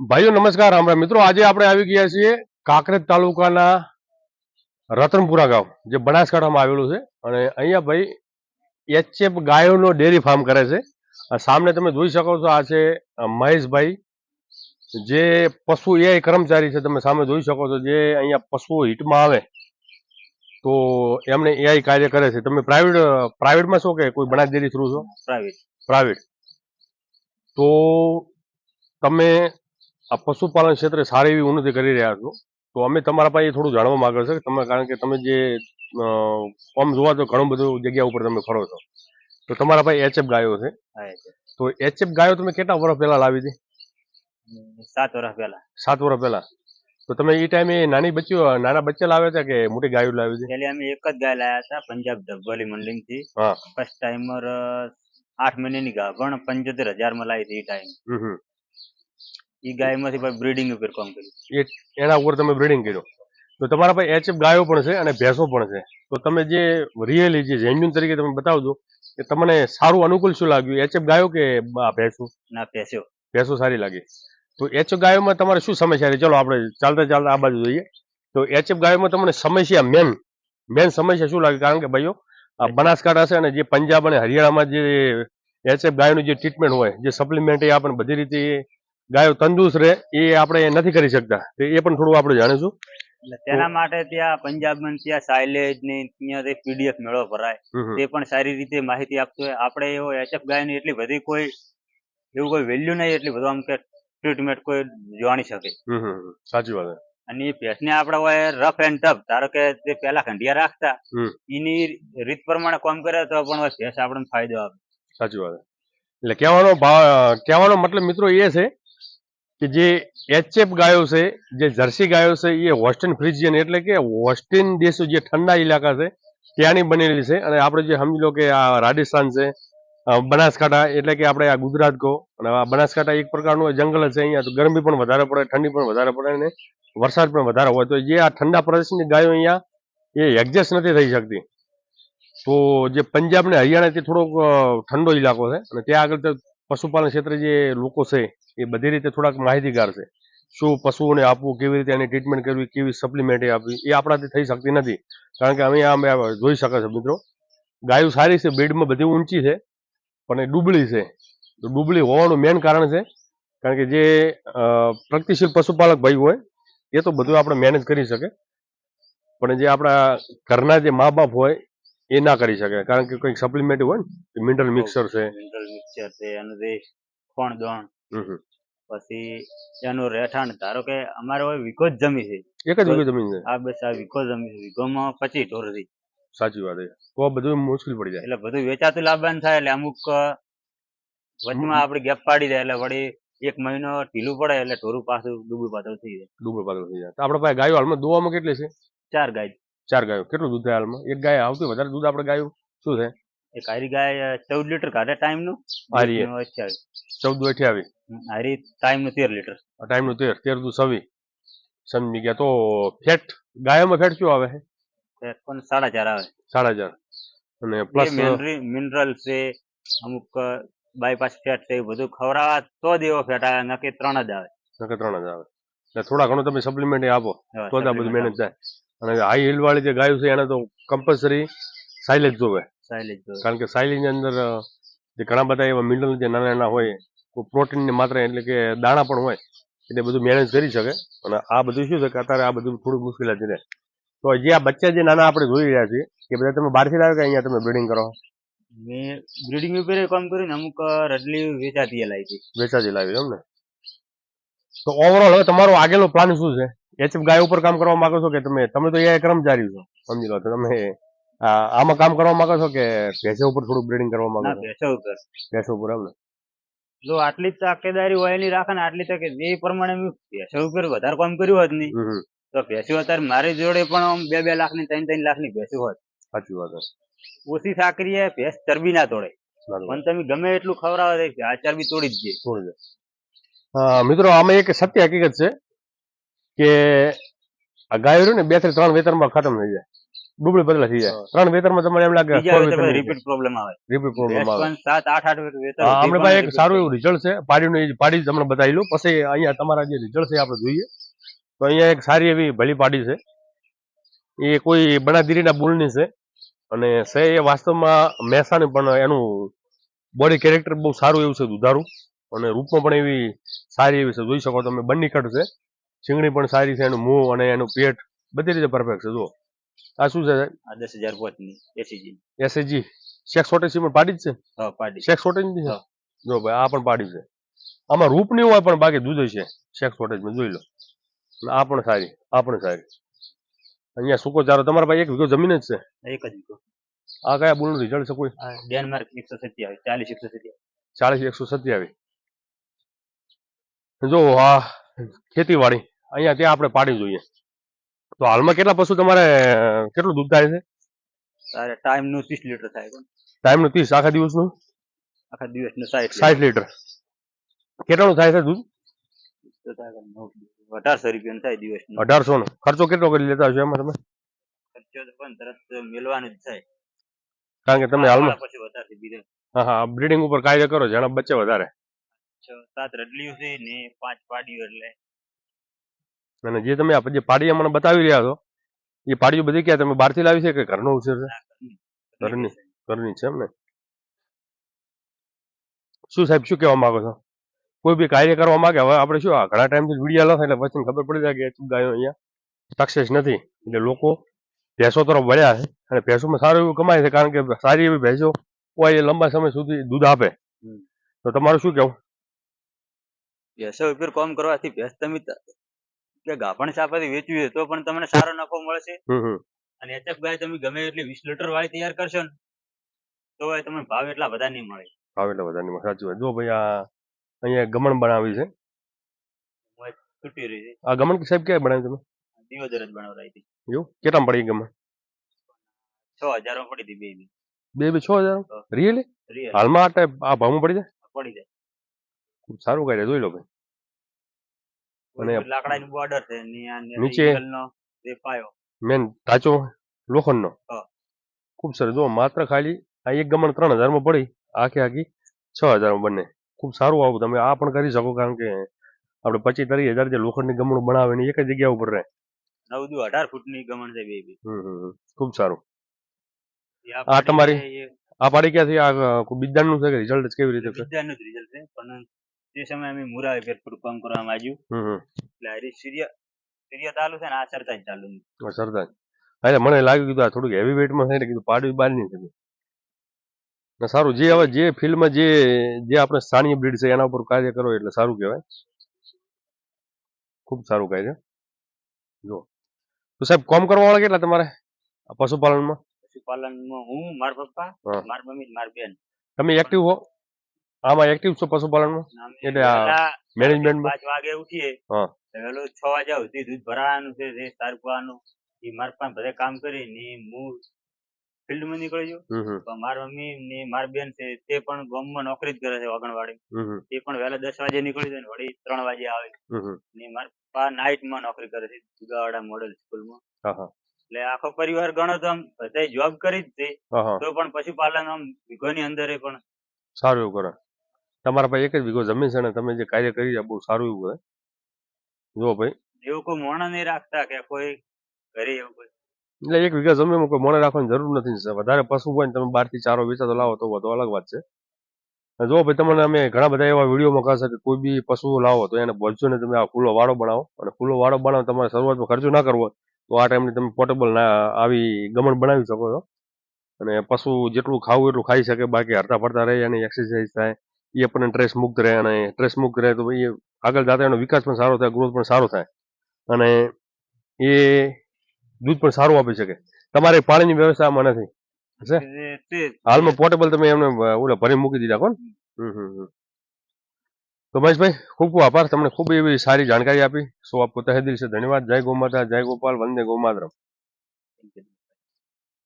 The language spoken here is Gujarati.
ભાઈઓ નમસ્કાર રામરામ મિત્રો આજે આપણે આવી ગયા છીએ કાંકરેજ તાલુકાના રતનપુરા ગામ જે બનાસકાંઠામાં આવેલું છે. અને અહીંયા ભાઈ એચએફ ગાયોનો ડેરી ફાર્મ કરે છે. સામને સામે તમે જોઈ શકો છો આ છે મહેશભાઈ જે પશુ એ કર્મચારી છે તમે સામે જોઈ શકો છો જે અહીંયા પશુઓ હિટમાં આવે તો એમને એઆઈ કાર્ય કરે છે. તમે પ્રાઇવેટ પ્રાઇવેટમાં છો કે કોઈ બનાસ ડેરી થ્રુ છો? પ્રાઇવેટ. પ્રાઇવેટ. તો તમે આ પશુપાલન ક્ષેત્રે સારી એવી ઉન્નતિ કરી રહ્યા છો. તો અમે તમારા પાસે થોડું જાણવા માંગે છે કે તમે કારણ કે તમે જે આમ જોવા તો ઘણું બધું જગ્યા ઉપર તમે ફરો છો. તો તમારા પાસે એચએફ ગાયો છે. તો એચએફ ગાયો તમે કેટલા વર્ષ પહેલા લાવી હતી? સાત વર્ષ પહેલા. સાત વર્ષ પહેલા. તો તમે એ ટાઈમે નાની બચ્ચીઓ નાના બચ્ચા લાવ્યા હતા કે મોટી ગાયો લાવી હતી? એટલે અમે એક જ ગાય લાવ્યા હતા પંજાબ ધબ્બલી મંડલિંગથી ફર્સ્ટ ટાઈમર આઠ મહિનાની પણ પંચોતેર હજારમાં લાવી હતી એ ટાઈમ. એ ગાયમાંથી બ્રીડિંગ ઉપર કામ કર્યું. એના ઉપર તમે બ્રીડિંગ કર્યું. તો તમારા પાસે એચએફ ગાયો પણ છે અને ભેંસો પણ છે. તો તમે જે રિયલી જે જેન્યુન તરીકે તમે બતાવજો કે તમને સારું અનુકૂળ શું લાગ્યું? એચએફ ગાયો કે ભેંસો? ના ભેંસો. ભેંસો સારી લાગી. તો એચએફ ગાયોમાં તમારે શું સમસ્યા રહી ચલો આપણે ચાલતા ચાલતા આ બાજુ જોઈએ. તો એચએફ ગાયોમાં તમને સમસ્યા મેન મેન સમસ્યા શું લાગે? કારણ કે ભાઈઓ આ બનાસકાંઠા છે અને જે પંજાબ અને હરિયાણામાં જે એચએફ ગાયોનું જે ટ્રીટમેન્ટ હોય જે સપ્લિમેન્ટ એ આપણને બધી રીતે ગાયો તંદુરસ્ત રહે એ આપણે નથી કરી શકતા. તો એ પણ થોડું આપણે જાણીશું. તેના માટે ત્યાં પંજાબમાં ત્યાં સાયલેજ ને ત્યાં પીડીએફ મેળો ભરાય. તે પણ સારી રીતે માહિતી આપતું હોય. આપણે એવો એચએફ ગાય એટલી બધી કોઈ એવું કોઈ વેલ્યુ નહીં એટલી બધું આમ કે ટ્રીટમેન્ટ કોઈ જાણી શકે. સાચી વાત અને એ ભેંસને આપણે હોય રફ એન્ડ ટફ ધારો કે તે પેલા ખંડિયા રાખતા એની રીત પ્રમાણે કામ કરે તો પણ ભેંસ આપણને ફાયદો આપે. સાચી વાત એટલે કહેવાનો ભાવ કહેવાનો મતલબ મિત્રો એ છે કે જે એચએફ ગાયો છે, જે જર્સી ગાયો છે, એ હોસ્ટેન ફ્રિજિયન એટલે કે હોસ્ટેન દેશો જે ઠંડા ઇલાકા છે, ત્યાંની બનેલી છે. અને આપણે જે સમજી લો કે આ રાજસ્થાન છે બનાસકાંઠા એટલે કે આપણે આ ગુજરાત કહો, અને આ બનાસકાંઠા એક પ્રકારનું જંગલ છે, અહીંયા ગરમી પણ વધારે પડે, ઠંડી પણ વધારે પડે, અને વરસાદ પણ વધારે હોય. તો જે આ ઠંડા પ્રદેશની ગાયો અહીંયા, એ એડજસ્ટ નથી થઈ શકતી. તો જે પંજાબ ને હરિયાણાથી થોડોક ઠંડો ઇલાકો છે, અને ત્યાં આગળ પશુપાલન ક્ષેત્રે જે લોકો છે એ બધી રીતે થોડાક માહિતીગાર છે. શું પશુઓને આપવું, કેવી રીતે એની ટ્રીટમેન્ટ કરવી, કેવી સપ્લિમેન્ટ આપવી, એ આપણાથી થઈ શકતી નથી. કારણ કે અમે આમ જોઈ શકે છે મિત્રો. ગાયું સારી છે, બેડમાં બધી ઊંચી છે, પણ એ ડૂબળી છે. તો ડૂબળી હોવાનું મેન કારણ છે. કારણ કે જે પ્રગતિશીલ પશુપાલક ભાઈ હોય, એ તો બધું આપણે મેનેજ કરી શકે. પણ જે આપણા ઘરના જે મા બાપ હોય, એ ના કરી શકે. કારણ કે કંઈક સપ્લિમેન્ટ હોય ને મિનરલ મિક્સર છે. મિનરલ મિક્સર છે, અને ખોણ દોણ. પછી એનું રહેઠાણ ધારો કે અમારે હોય વીઘો જ જમી છે. એક જ વીઘો જમીન છે? આ બસ આ વીઘો જમી છે. વીઘોમાં પચીસ ઢોર હતી સાચી વાત છે. તો બધું મુશ્કેલ પડી જાય. એટલે બધું વેચાતું લાભવાન થાય એટલે અમુક વચમાં આપણે ગેપ પાડી દે એટલે વળી એક મહિનો ઢીલું પડે એટલે ઢોરું પાછું ડૂબું પાતળું થઈ જાય. ડૂબું પાતળું થઈ જાય. તો આપણે પાસે ગાયો હાલમાં દોવામાં કેટલી છે? ચાર ગાય. ચાર ગાયો. કેટલું દૂધ થાય હાલમાં? એક ગાય આવતી વધારે દૂધ આપણે ગાયો? શું છે? એક હારી ગાય ચૌદ લીટર કાઢે ટાઈમનું હારી અઠ્યાવીસ. ચૌદ અઠ્યાવીસ. હારી ટાઈમનું તેર લીટર. ટાઈમનું તેર તેર દુ સવી. સમજી ગયા તો ફેટ ગાયોમાં ફેટ શું આવે? તે પણ સાડા ચાર આવે. સાડા ચાર અને પ્લસ મિનરલ છે અમુક બાયપાસ ફેટ છે એ બધું ખવડાવવા તો જ એવો ફેટ આવે નક્કી ત્રણ જ આવે. ત્રણ જ આવે. એટલે થોડા ઘણું તમે સપ્લિમેન્ટ આપો તો જ આ બધું મેનેજ થાય. અને હાઈ હિલ વાળી જે ગાયું છે એને તો કમ્પલસરી સાયલેજ જોવે. કારણ કે સાયલીની અંદર જે ઘણા બધા એવા મિનરલ જે નાના નાના હોય પ્રોટીનની માત્રા એટલે કે દાણા પણ હોય એટલે બધું મેનેજ કરી શકે. અને આ બધું શું છે કે અત્યારે આ બધું થોડું મુશ્કેલ જ રહે તો જે આ બચ્ચા જે નાના આપણે જોઈ રહ્યા છીએ કે બધા તમે બહારથી લાવ્યો કે અહીંયા તમે બ્રીડિંગ કરો? મેં બ્રીડિંગ ઉપર કામ કર્યું ને અમુક રડલી વેચાતી લાવી હતી. વેચાતી લાવી એમ ને? તો ઓવરઓલ હવે તમારો આગળનો પ્લાન શું છે? એચએફ ગાય ઉપર કામ કરવા માંગો છો કે તમે તમે તો એ કર્મચારી છો સમજી લો તમે આમાં કામ કરવા માંગો છો કે ભેંસો ઉપર થોડું બ્રીડિંગ કરવા માંગો છો? ભેંસો ઉપર. ભેંસો ઉપર એમ ને? જો આટલી તકેદારી હોય એની રાખે ને આટલી તકે એ પ્રમાણે ભેંસો ઉપર વધારે કામ કર્યું હોત નહીં. તો ભેંસો અત્યારે મારી જોડે પણ આમ બે બે લાખની ત્રણ ત્રણ લાખની ભેંસો હોત. સાચી વાત ઓછી સાકરી ભેંસ ચરબી ના તોડે. પણ તમે ગમે એટલું ખવડાવો આ ચરબી તોડી જ દે. જાય. મિત્રો આમાં એક સત્ય હકીકત છે કે આ ગાયો ને બેથી ત્રણ વેતરમાં ખતમ થઈ જાય. ડુબળી બદલા થઈ જાય. ત્રણ વેતરમાં તમારે એમ લાગે રિપીટ પ્રોબ્લેમ આવે. રિપીટ પ્રોબ્લેમ આવે. સાત આઠ આઠ વેતર આપણે ભાઈ એક સારું એવું રિઝલ્ટ છે. પાડીનું પાડી તમને બતાવી લઉં. પછી અહીંયા તમારા જે રિઝલ્ટ છે આપણે જોઈએ. તો અહીંયા એક સારી એવી ભલી પાડી છે. એ કોઈ બનાદીરીના બુલની છે. અને છે એ વાસ્તવમાં મહેસાણી પણ એનું બોડી કેરેક્ટર બહુ સારું એવું છે દુધારું. અને રૂપમાં પણ એવી સારી એવી છે. જોઈ શકો તમે બંની કટ છે. છીંગણી પણ સારી છે એનું મોં અને એનું પેટ બધી રીતે પરફેક્ટ છે જુઓ. આ શું છે? આ દસ હજાર પોચની એસીજી એસએજી? શેક સોટેસી પણ પાડી જ છે? હા પાડી. શેખ સોટેજની. જો ભાઈ આ પણ પાડી છે. આમાં રૂપ નહીં હોય પણ બાકી દૂધ છે શેખ સોટેજમાં જોઈ લો. આ પણ સારી આ પણ સારી. અહીંયા સૂકો ચારો તમારા પાસે એક વીઘો જમીન જ છે? એક જ વીઘો. આ કયા બુલનું રિઝલ્ટ છે કોઈ? ડેનમાર્ક એકસો સત્યાવીસ ચાલીસ એકસો સત્યાવીસ. ચાલીસ એકસો સત્યાવીસ. જો આ ખેતીવાડી અહીંયા ત્યાં આપણે પાડી જોઈએ. તો હાલમાં કેટલા પશુ તમારે કેટલું દૂધ થાય છે? તારે ટાઈમનું ત્રીસ લીટર થાય ટાઈમ ટાઈમનું ત્રીસ આખા દિવસનું? આખા દિવસનું સાઠ સાઠ લીટર કેટલાનું થાય છે દૂધ? અઢારસો રૂપિયા થાય દિવસનું અઢારસો નો ખર્ચો કેટલો કરી લેતા હશો એમાં તમે? ખર્ચો તો પણ તરત મેળવાનું જ થાય. કારણ કે તમે હાલમાં પછી વધારે બીજે. હા હા બ્રીડિંગ ઉપર કાર્ય કરો જેના બચ્ચે વધારે. છ સાત રડલીઓ છે ને પાંચ પાડીઓ એટલે અને જે તમે જે પાડી મને બતાવી રહ્યા છો એ પાડીઓ બધી ક્યાં? તમે બહારથી લાવી છે કે ઘરનો ઉછેર છે? ઘરની. ઘરની છે એમ ને? શું સાહેબ શું કહેવા માંગો છો? કોઈ બી કાર્ય કરવા માંગે? હવે આપણે શું ઘણા ટાઈમથી વિડીયા લખે એટલે પછી ખબર પડી જાય કે ગાયો અહીંયા સક્સેસ નથી. એટલે લોકો ભેંસો તરફ વળ્યા છે અને ભેંસોમાં સારું એવું કમાય છે કારણ કે સારી એવી ભેંસો હોય એ લંબા સમય સુધી દૂધ આપે. તો તમારું શું કહેવું? ભેંસો ઉપર કામ કરવાથી ભેંસ તમે કે ગાભણ સાપાથી વેચવી હોય તો પણ તમને સારો નફો મળશે. અને એચએફ ગાય તમે ગમે એટલી વીસ લીટર વાળી તૈયાર કરશો ને તો તમને ભાવ એટલા બધા નહીં મળે. ભાવ એટલે વધારે મળે. સાચું જો ભાઈ આ અહીંયા ગમણ બનાવી છે. તૂટી રહી છે. આ ગમણ સાહેબ ક્યાં બનાવી તમે? દિવોદર જ બનાવડાવી હતી. એવું? કેટલા પડી ગમણ? છ હજારમાં પડી હતી બે બી બે બે છ હજાર? રિયલી હાલમાં આ ટાઈપ આ ભાવમાં પડી જાય? પડી જાય. સારું કાઢે જોઈ લો ભાઈ. અને- લાકડાની બોર્ડર છે ને આ ને નીચે- નો જે પાયો. મેન ઢાંચો લોખંડનો. ખૂબ સરસ. જો માત્ર ખાલી આ એક ગમણ ત્રણ હજારમાં પડી આખી આખી છ હજારમાં બંને. ખૂબ સારું આવું તમે આ પણ કરી શકો કારણ કે આપણે પચીસ ત્રીસ હજાર જે લોખંડની ગમણું બનાવે એની એક જ જગ્યા ઉપર રહે. નવ અઢાર ફૂટ ગમણ છે બે બી. હમ હમ હમ. ખૂબ સારું. આ તમારી- આ પાડી ક્યાંથી? આ બિદાનનું છે કે રિઝલ્ટ કેવી રીતે રિઝલ્ટ છે પણ તે સમયે અમે ફેર થોડું કામ કરવામાં આવ્યું. એટલે હરી સૂર્ય સૂર્ય ચાલુ છે ને આ ચર્ચા જ ચાલુ છે. સરદાર. એટલે મને લાગ્યું કીધું આ થોડુંક હેવી વેઇટમાં છે ને કીધું પાડવી બહાર નહીં થતી સારું જે હવે જે ફિલ્ડમાં જે જે આપણે સ્થાનીય બ્રીડ છે એના ઉપર કાર્ય કરો એટલે સારું કહેવાય. ખૂબ સારું કાર્ય જો તો સાહેબ કોમ કરવા વાળા કેટલા તમારે? પશુપાલનમાં? પશુપાલનમાં હું મારા પપ્પા મારા મમ્મી મારા બેન. તમે એક્ટિવ હો? આમાં એક્ટિવ છો પશુપાલનમાં? એટલે આ મેનેજમેન્ટમાં પાંચ વાગે ઉઠીએ. હા. વહેલું છ વાગે સુધી દૂધ ભરાવાનું છે જે તારકવાનું. એ મારા પણ બધે કામ કરી ને હું ફિલ્ડમાં નીકળી ગયો. તો મારી મમ્મી ને મારી બેન છે તે પણ ગામમાં નોકરી જ કરે છે આંગણવાડી. હમ તે પણ વહેલા દસ વાગે નીકળી જાય ને વળી ત્રણ વાગે આવે. ને મારા પપ્પા નાઇટમાં નોકરી કરે છે જુગાવાડા મોડેલ સ્કૂલમાં. હા હા. એટલે આખો પરિવાર ગણો તો આમ બધા જોબ કરી જ છે. તો પણ પશુપાલન આમ વીઘોની અંદર પણ સારું એવું કરે. તમારા પાસે એક જ વીઘો જમીન છે ને તમે જે કાર્ય કરી રહ્યા બહુ સારું એવું હોય. જો ભાઈ. એવું કોઈ મોણા નહીં રાખતા કે કોઈ ઘરે એવું કોઈ? એટલે એક વીઘા જમીનમાં કોઈ મોને રાખવાની જરૂર નથી વધારે પશુ હોય ને તમે બહારથી ચારો વેચાતો લાવો તો વધુ અલગ વાત છે. જો ભાઈ તમને અમે ઘણા બધા એવા વિડીયોમાં કહે છે કે કોઈ બી પશુ લાવો તો એને બોલશો ને તમે આ ખુલ્લો વાડો બનાવો. અને ખુલ્લો વાડો બનાવો તમારે શરૂઆતમાં ખર્ચો ના કરવો તો આ ટાઈમની તમે પોર્ટેબલ ના આવી ગમણ બનાવી શકો છો. અને પશુ જેટલું ખાવું એટલું ખાઈ શકે બાકી હરતા ફરતા રહે અને એક્સરસાઇઝ થાય. એ આપણને ટ્રેસ મુક્ત રહે અને ટ્રેસ મુક્ત રહે તો એ આગળ જતા એનો વિકાસ પણ સારો થાય ગ્રોથ પણ સારો થાય. અને એ દૂધ પણ સારું આપી શકે. તમારે પાણીની વ્યવસ્થા આમાં નથી. છે? હાલમાં પોર્ટેબલ તમે એમને ઓલા ભરી મૂકી દીધા કોણ હમ હમ હમ. તો મહેશભાઈ ખૂબ ખૂબ આભાર. તમને ખૂબ એવી સારી જાણકારી આપી. સો આપકો તહે દિલ સે ધન્યવાદ. જય ગૌ માતા જય ગોપાલ વંદે ગૌ માતરમ Thank you.